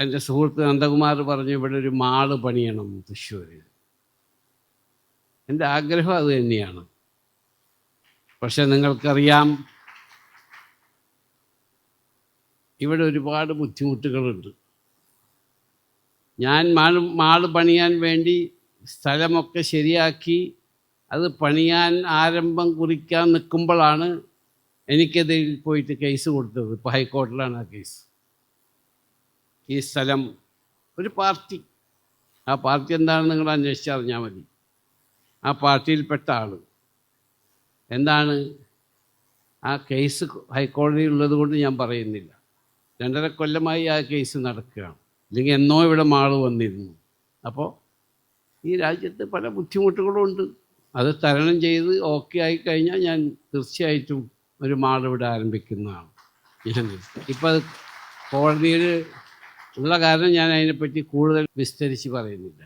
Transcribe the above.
എന്റെ സുഹൃത്ത് നന്ദകുമാർ പറഞ്ഞു ഇവിടെ ഒരു മാൾ പണിയണം തൃശ്ശൂരിൽ. എന്റെ ആഗ്രഹം അത് തന്നെയാണ്. പക്ഷെ നിങ്ങൾക്കറിയാം ഇവിടെ ഒരുപാട് ബുദ്ധിമുട്ടുകളുണ്ട്. ഞാൻ മാൾ മാൾ പണിയാൻ വേണ്ടി സ്ഥലമൊക്കെ ശരിയാക്കി അത് പണിയാൻ ആരംഭം കുറിക്കാൻ നിൽക്കുമ്പോഴാണ് എനിക്കെതിരിൽ പോയിട്ട് കേസ് കൊടുത്തത്. ഇപ്പോൾ ഹൈക്കോടതിയിലാണ് ആ കേസ്. ഈ സ്ഥലം ഒരു പാർട്ടി. ആ പാർട്ടി എന്താണെന്ന് നിങ്ങൾ അന്വേഷിച്ചറിഞ്ഞാൽ മതി. ആ പാർട്ടിയിൽപ്പെട്ട ആൾ എന്താണ്? ആ കേസ് ഹൈക്കോടതിയിൽ ഉള്ളത് കൊണ്ട് ഞാൻ പറയുന്നില്ല. രണ്ടര കൊല്ലമായി ആ കേസ് നടക്കുകയാണ്. അല്ലെങ്കിൽ എന്നോ ഇവിടെ മാൾ വന്നിരുന്നു. അപ്പോൾ ഈ രാജ്യത്ത് പല ബുദ്ധിമുട്ടുകളും ഉണ്ട്. അത് തരണം ചെയ്ത് ഓക്കെ ആയി കഴിഞ്ഞാൽ ഞാൻ തീർച്ചയായിട്ടും ഒരു മാൾ ഇവിടെ ആരംഭിക്കുന്നതാണ്. ഇപ്പം അത് കോടതിയിൽ ഉള്ള കാരണം ഞാൻ അതിനെപ്പറ്റി കൂടുതൽ വിസ്തരിച്ച് പറയുന്നില്ല.